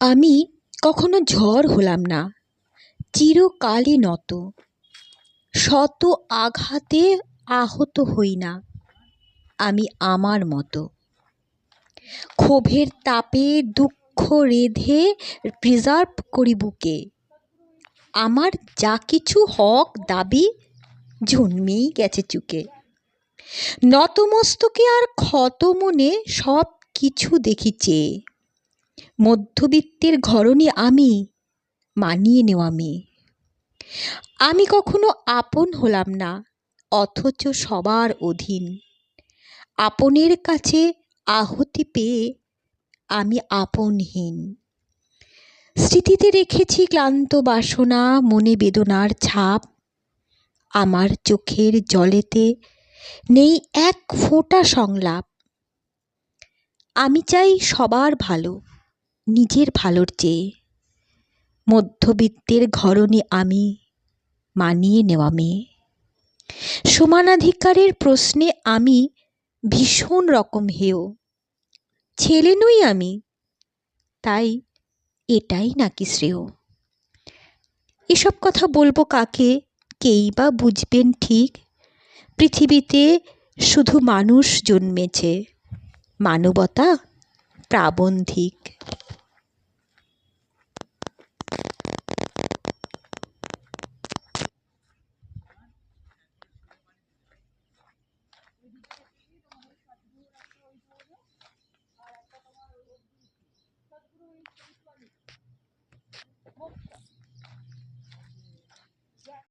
আমি কখনো ঝড় হলাম না, চিরকালই নত। শত আঘাতে আহত হই না আমি আমার মতো। ক্ষোভের তাপে দুঃখ রেঁধে প্রিজার্ভ করি বুকে আমার যা কিছু হক দাবি জন্মেই গেছে চুকে। নতমস্তকে আর ক্ষত মনে সব কিছু দেখি চেয়ে। মধ্যবিত্তের ঘরণী আমি, মানিয়ে নেওয়া মেয়ে। আমি কখনো আপন হলাম না, অথচ সবার অধীন। আপনের কাছে আহতি পেয়ে আমি আপনহীন। স্মৃতিতে রেখেছি ক্লান্ত বাসনা, মনে বেদনার ছাপ। আমার চোখের জলেতে নেই এক ফোঁটা সংলাপ। আমি চাই সবার ভালো। নিজের ভালোর চেয়ে। মধ্যবিত্তের ঘরণী আমি মানিয়ে নেওয়া মেয়ে। সমানাধিকারের প্রশ্নে আমি ভীষণ রকম হেয়। ছেলে নই আমি, তাই এটাই নাকি শ্রেয়। এসব কথা বলব কাকে, কেই বা বুঝবেন ঠিক? পৃথিবীতে শুধু মানুষ জন্মেছে, মানবতা প্রাবন্ধিক।